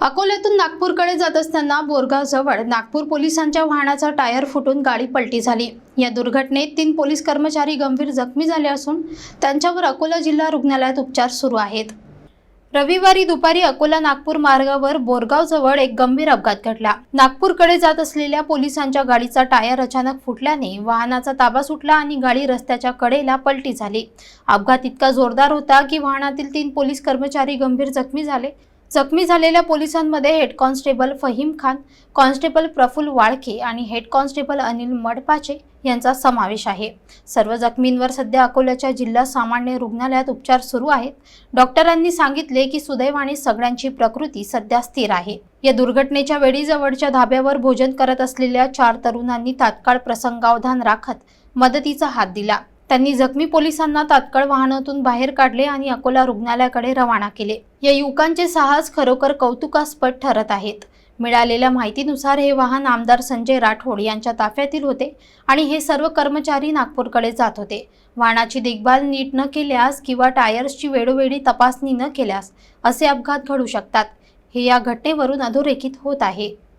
अकोल्यातून नागपूरकडे जात असताना बोरगावजवळ नागपूर पोलिसांच्या वाहनाचा टायर फुटून गाडी पलटी झाली. या दुर्घटनेत तीन पोलीस कर्मचारी गंभीर जखमी झाले असून त्यांच्यावर अकोला जिल्हा रुग्णालयात उपचार सुरू आहेत. रविवारी दुपारी अकोला नागपूर मार्गावर बोरगावजवळ एक गंभीर अपघात घडला. नागपूरकडे जात असलेल्या पोलिसांच्या गाडीचा टायर अचानक फुटल्याने वाहनाचा ताबा सुटला आणि गाडी रस्त्याच्या कडेला पलटी झाली. अपघात इतका जोरदार होता की वाहनातील तीन पोलीस कर्मचारी गंभीर जखमी झाले. जखमी झालेल्या पोलिसांमध्ये head constable Fahim Khan constable Praful Walke आणि हेड कॉन्स्टेबल अनिल मडपाचे यांचा समावेश आहे. सर्व जखमींवर सध्या अकोल्याच्या जिल्हा सामान्य रुग्णालयात उपचार सुरू आहेत. डॉक्टरांनी सांगितले की सुदैवाने सगळ्यांची प्रकृती सध्या स्थिर आहे. या दुर्घटनेच्या वेळी जवळच्या धाब्यावर भोजन करत असलेल्या चार तरुणांनी तात्काळ प्रसंगावधान राखत मदतीचा हात दिला. त्यांनी जखमी पोलिसांना तात्काळ वाहनातून बाहेर काढले आणि अकोला रुग्णालयाकडे रवाना केले. या युवकांचे साहस खरोखर कौतुकास्पद ठरत आहेत. मिळालेल्या माहितीनुसार हे वाहन आमदार संजय राठोड यांच्या ताफ्यातील होते आणि हे सर्व कर्मचारी नागपूरकडे जात होते. वाहनाची देखभाल नीट न केल्यास किंवा टायर्सची वेळोवेळी तपासणी न केल्यास असे अपघात घडू शकतात. हे या घटनेवरून अधोरेखित होत आहे.